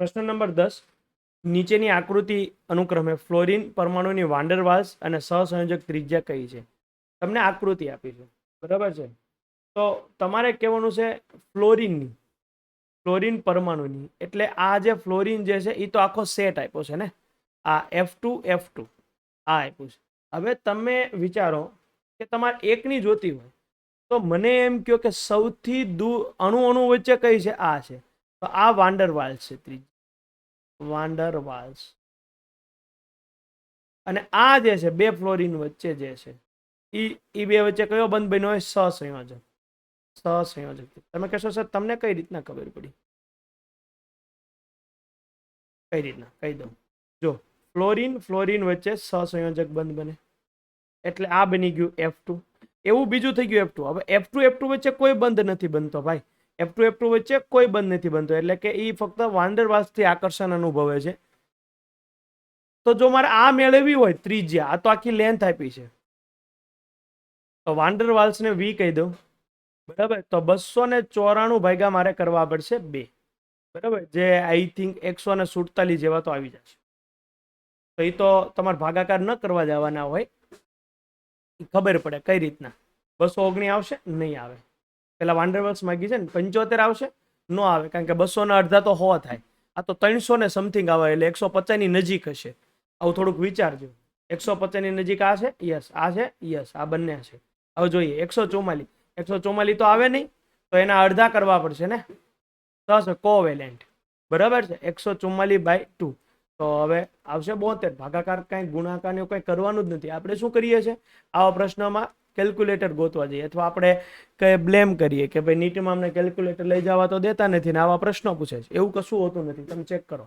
પ્રશ્ન નંબર દસ. નીચેની આકૃતિ અનુક્રમે ફ્લોરિન પરમાણુની વાંડરવાસ અને સહસંયોજક ત્રિજ્યા કઈ છે? તમને આકૃતિ આપી છે. બરાબર છે? તો તમારે કહેવાનું છે ફ્લોરિનની. ફ્લોરિન પરમાણુની. એટલે આ જે ફ્લોરિન જે છે એ તો આખો સેટ આપ્યો છે ને? આ એફ ટુ એફ ટુ આ આપ્યું છે. હવે તમે વિચારો કે તમારે એકની જોતી હોય, તો મને એમ કહો કે સૌથી દૂર અણુ અણુ વચ્ચે કઈ છે? આ છે. તો આ વાન્ડરવાલ્સ છે ત્રીજી. વાન્ડરવાલ્સ અને આ જે છે, બે ફ્લોરિન વચ્ચે જે છે, ઈ ઈ બે વચ્ચે કયો બંધ બન્યો હોય? સહસંયોજક સહસંયોજક તમે કહેશો સર તમને કઈ રીતના ખબર પડી? કઈ રીતના? કહી દઉં. જો, ફ્લોરિન ફ્લોરિન વચ્ચે સહસંયોજક બંધ બને. એટલે આ બની ગયું એફ ટુ એવું બીજું થઈ ગયું એફ ટુ હવે એફ ટુ એફ ટુ વચ્ચે કોઈ બંધ નથી બનતો ભાઈ. એફ ટુ એફ ટુ વચ્ચે કોઈ બંધ નથી બનતો, એટલે કે એ ફક્ત વાંડરવાસથી આકર્ષણ અનુભવે છે. તો જો મારે આ મેળવવી હોય, ત્રિજ્યા, આ તો આખી લેન્થ આપી છે. તો વાંડરવાલ્સને વી કહી દઉં. બરાબર? તો બસો ને ચોરાણું ભાગ્યા મારે કરવા પડશે બે. બરાબર? જે આઈ થિંક એકસો ને સુડતાલીસ જેવા તો આવી જશે. તો એ તો તમારે ભાગાકાર ન કરવા જવાના હોય. ખબર પડે કઈ રીતના. બસો ઓગણી આવશે? નહીં આવે. પેલા વાન્ડરવર્સ માગી છે ને, પંચોતેર આવશે, ન આવે, કારણ કે બસો ના અડધા તો હોવા થાય. આ તો ત્રણસો ને સમથિંગ આવે, એટલે એકસો પચાસની નજીક હશે. આવું થોડુંક વિચારજો. એકસો પચાસની નજીક આ છે, યસ, આ છે, યસ, આ બંને છે. હવે જોઈએ, એકસો ચોમાલીસ. એકસો ચોમાલીસ તો આવે નહીં, તો એના અડધા કરવા પડશે ને? થશે કોવેલેન્ટ બરાબર છે? એકસો ચુમ્માલીસ બાય ટુ તો હવે આવશે બોતેર. ભાગાકાર કાંઈ ગુણાકાર ને કંઈ કરવાનું જ નથી. આપણે શું કરીએ છીએ? આવા પ્રશ્નમાં કેલ્ક્યુલેટર ગોતવા જઈએ અથવા આપણે કંઈ બ્લેમ કરીએ કે ભાઈ નીટમાં અમને કેલ્ક્યુલેટર લઈ જવા તો દેતા નથી ને આવા પ્રશ્નો પૂછે છે. એવું કશું હોતું નથી. તમે ચેક કરો.